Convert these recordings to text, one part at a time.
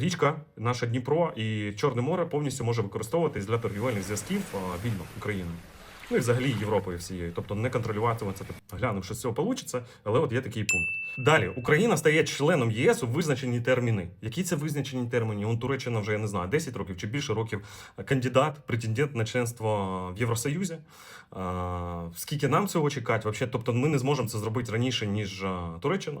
Річка, наша Дніпро і Чорне море повністю може використовуватись для торгівельних зв'язків вільно Україною. Ну і взагалі Європою всією, тобто не контролюватиме це. Глянув, що з цього вийде, але от є такий пункт. Далі Україна стає членом єС у визначені терміни. Які це визначені терміни? Он Туреччина вже я не знаю, 10 років чи більше років кандидат, претендент на членство в Євросоюзі. Скільки нам цього чекати? Вообще, тобто ми не зможемо це зробити раніше, ніж Туреччина.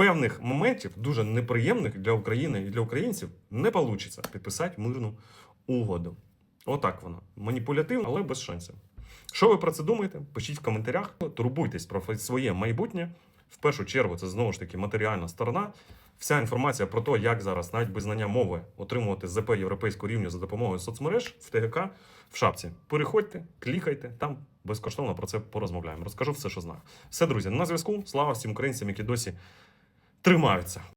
певних моментів, дуже неприємних для України і для українців, не вийде підписати мирну угоду. Отак вона. Маніпулятивно, але без шансів. Що ви про це думаєте? Пишіть в коментарях. Турбуйтесь про своє майбутнє. В першу чергу, це знову ж таки матеріальна сторона. Вся інформація про те, як зараз, навіть без знання мови, отримувати ЗП європейського рівня за допомогою соцмереж в ТГК в шапці. Переходьте, клікайте, там безкоштовно про це порозмовляємо. Розкажу все, що знаю. Все, друзі, на зв'язку. Слава всім українцям, які досі тримаються.